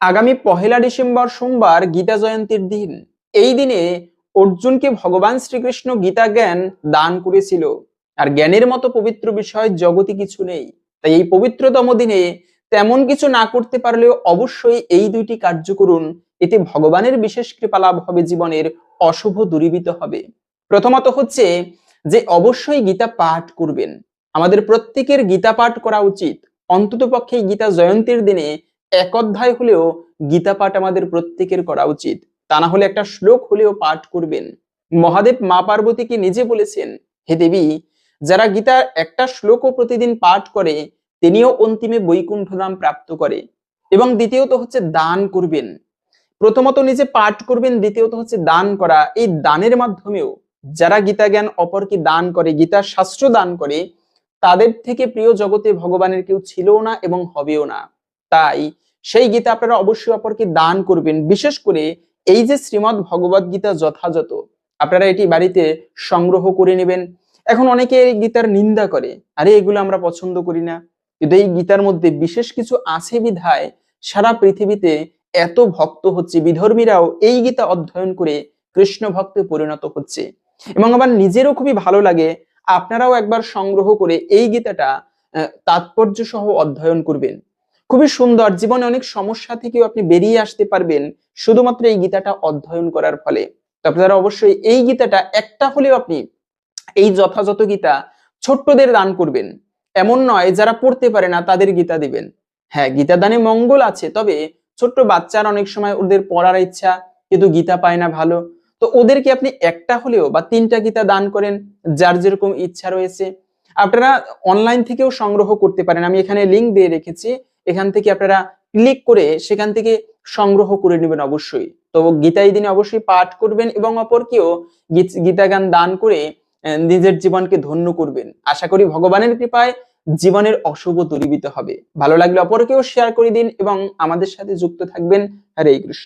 আগামী পহেলা ডিসেম্বর সোমবার গীতা জয়ন্তীর দিন। এই দিনে অর্জুনকে ভগবান শ্রীকৃষ্ণ গীতা জ্ঞান দান করেছিল। আর জ্ঞানের মতো পবিত্র বিষয় জগতে কিছু নেই। তাই এই পবিত্রতম দিনে তেমন কিছু না করতে পারলেও অবশ্যই এই দুইটি কার্য করুন। এতে ভগবানের বিশেষ কৃপা লাভ হবে জীবনের, অশুভ দূরীভূত হবে। প্রথমত হচ্ছে যে অবশ্যই গীতা পাঠ করবেন। আমাদের প্রত্যেকের গীতা পাঠ করা উচিত। অন্তত পক্ষে গীতা জয়ন্তীর দিনে এক অধ্যায় হলেও গীতা পাঠ আমাদের প্রত্যেকের করা উচিত। তা না হলে একটা শ্লোক হলেও পাঠ করবেন। মহাদেব মা পার্বতীকে নিজে বলেছেন, হে দেবী, যারা গীতার একটা শ্লোকও প্রতিদিন পাঠ করে, তিনিও অন্তিমে বৈকুণ্ঠ ধাম প্রাপ্ত করে। এবং দ্বিতীয়ত হচ্ছে দান করবেন। প্রথমত নিজে পাঠ করবেন, দ্বিতীয়ত হচ্ছে দান করা। এই দানের মাধ্যমেও যারা গীতা জ্ঞান অপরকে দান করে, গীতার শাস্ত্র দান করে, তাদের থেকে প্রিয় জগতে ভগবানের কেউ ছিল না এবং হবেও না। তাই সেই গীতা আপনারা অবশ্যই অপরকে দান করবেন। বিশেষ করে এই যে শ্রীমৎ ভগবত গীতা যথাযথ, আপনারা এটি বাড়িতে সংগ্রহ করে নেবেন। এখন অনেকে এই গীতার নিন্দা করে, আরে, এগুলো আমরা পছন্দ করি না। কিন্তু এই গীতার মধ্যে বিশেষ কিছু আছে বিধায় সারা পৃথিবীতে এত ভক্ত হচ্ছে, বিধর্মীরাও এই গীতা অধ্যয়ন করে কৃষ্ণ ভক্তে পরিণত হচ্ছে। এবং আমার নিজেরও খুবই ভালো লাগে, আপনারাও একবার সংগ্রহ করে এই গীতাটা তাৎপর্য সহ অধ্যয়ন করবেন। খুবই সুন্দর। জীবনে অনেক সমস্যা থেকেও আপনি বেরিয়ে আসতে পারবেন শুধুমাত্র এই গীতাটা অধ্যয়ন করার ফলে। তো আপনারা অবশ্যই এই গীতাটা, একটা হলেও আপনি এই যথাযথ গীতা ছোট্টদের দান করবেন। এমন নয়, যারা পড়তে পারে না তাদের গীতা দিবেন। হ্যাঁ গীতা দানে মঙ্গল আছে, তবে ছোট্ট বাচ্চার অনেক সময় ওদের পড়ার ইচ্ছা, কিন্তু গীতা পায় না ভালো। তো ওদেরকে আপনি একটা হলেও বা তিনটা গীতা দান করেন, যার যেরকম ইচ্ছা রয়েছে। আপনারা অনলাইন থেকেও সংগ্রহ করতে পারেন। আমি এখানে লিংক দিয়ে রেখেছি। এখান থেকে আপনারা ক্লিক করে সেখান থেকে সংগ্রহ করে নেবেন অবশ্যই। তো গীতা এই দিনে অবশ্যই পাঠ করবেন এবং অপরকেও গীত- গান দান করে নিজের জীবনকে ধন্য করবেন। আশা করি ভগবানের কৃপায় জীবনের অশুভ দূরীভূত হবে। ভালো লাগলে অপরকেও শেয়ার করে দিন এবং আমাদের সাথে যুক্ত থাকবেন। হরে কৃষ্ণ।